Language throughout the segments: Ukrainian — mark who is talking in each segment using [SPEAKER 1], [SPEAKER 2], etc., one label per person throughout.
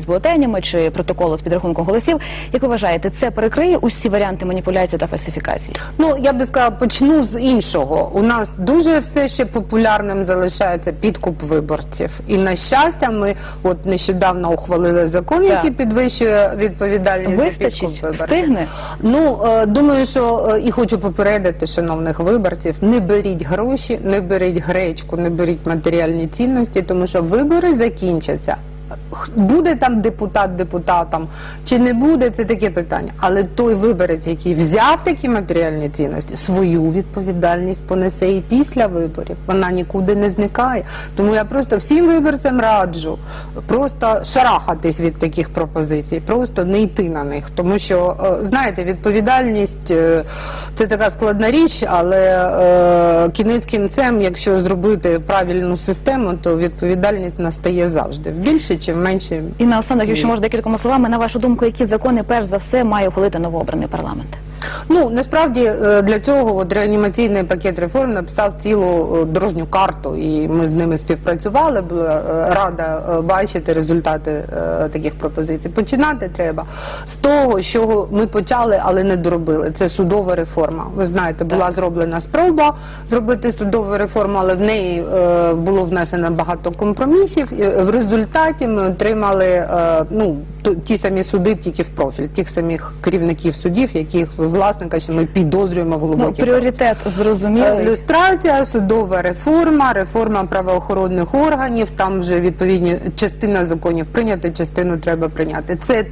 [SPEAKER 1] з бюлетенями чи протоколу з підрахунком голосів. Як ви вважаєте, це перекриє усі варіанти маніпуляції та фальсифікацій?
[SPEAKER 2] Ну я би сказала, почну з іншого. У нас дуже все ще популярним залишається підкуп виборців. І на щастя, ми от нещодавно ухвалили закон,
[SPEAKER 1] Так.
[SPEAKER 2] який підвищує відповідальність за
[SPEAKER 1] Вистачить?
[SPEAKER 2] підкуп виборців.
[SPEAKER 1] Встигне?
[SPEAKER 2] Ну е, думаю, що е, і хочу попередити шановних виборців: не беріть гроші, не беріть гречку, не беріть матеріальні цінності, тому що вибори закінчаться. Буде там депутат депутатом чи не буде, це таке питання. Але той виборець, який взяв такі матеріальні цінності, свою відповідальність понесе і після виборів. Вона нікуди не зникає. Тому я просто всім виборцям раджу просто шарахатись від таких пропозицій, просто не йти на них. Тому що е, знаєте, відповідальність е, це така складна річ, але е, кінець кінцем, якщо зробити правильну систему, то відповідальність настає завжди в більше чи в менше.
[SPEAKER 1] І наостанок, якщо можна декількома словами, на вашу думку, які закони перш за все має ухвалити новообраний парламент?
[SPEAKER 2] Ну насправді е, для цього от реанімаційний пакет реформ написав цілу е, дорожню карту, і ми з ними співпрацювали. Була е, рада бачити результати таких пропозицій. Починати треба з того, що ми почали, але не доробили. Це судова реформа. Ви знаєте, була
[SPEAKER 1] Так.
[SPEAKER 2] зроблена спроба зробити судову реформу, але в неї було внесено багато компромісів. І в результаті ми отримали ну ті самі суди, тільки в профіль, тих самих керівників судів, яких власне що ми підозрюємо в
[SPEAKER 1] Ну, пріоритет
[SPEAKER 2] Е,
[SPEAKER 1] зрозумілий.
[SPEAKER 2] Люстрація, судова реформа, реформа правоохоронних органів. Там вже відповідні частина законів прийнята, частину треба прийняти. Це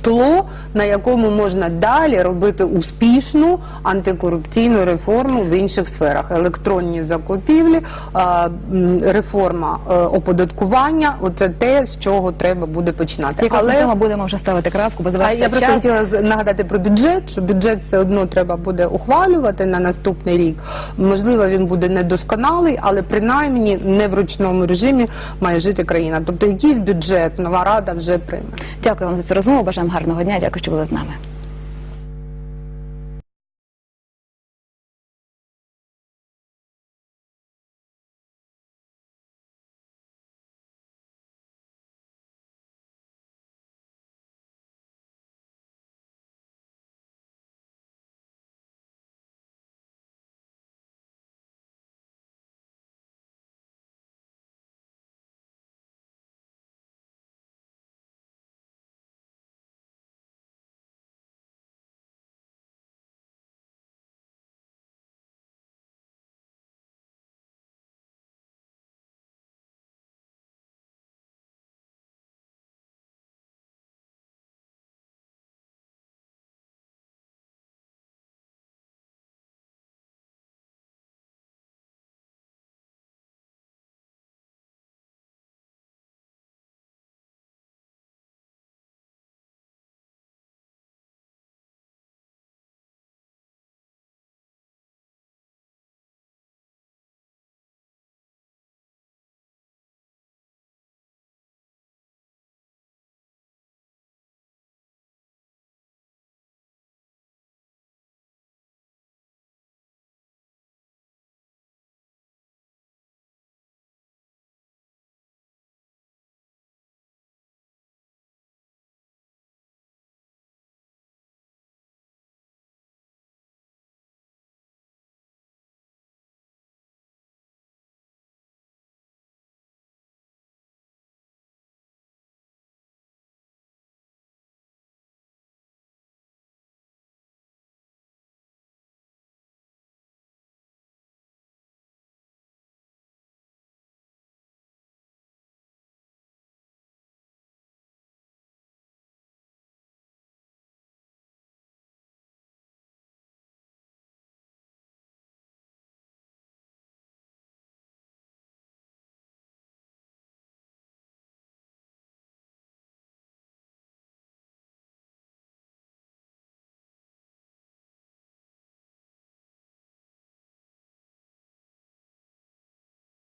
[SPEAKER 2] тло, на якому можна далі робити успішну антикорупційну реформу в інших сферах: електронні закупівлі, реформа е, оподаткування. Оце те, з чого треба буде починати.
[SPEAKER 1] Якраз на цьому будемо вже ставити крапку, бо завершиться
[SPEAKER 2] я просто
[SPEAKER 1] час.
[SPEAKER 2] хотіла нагадати про бюджет, що бюджет все одно треба буде ухвалювати на наступний рік. Можливо, він буде недосконалий, але принаймні не в ручному режимі має жити країна. Тобто якийсь бюджет нова рада вже прийме.
[SPEAKER 1] Дякую вам за цю розмову. Бажаємо гарного дня. Дякую, що були з нами.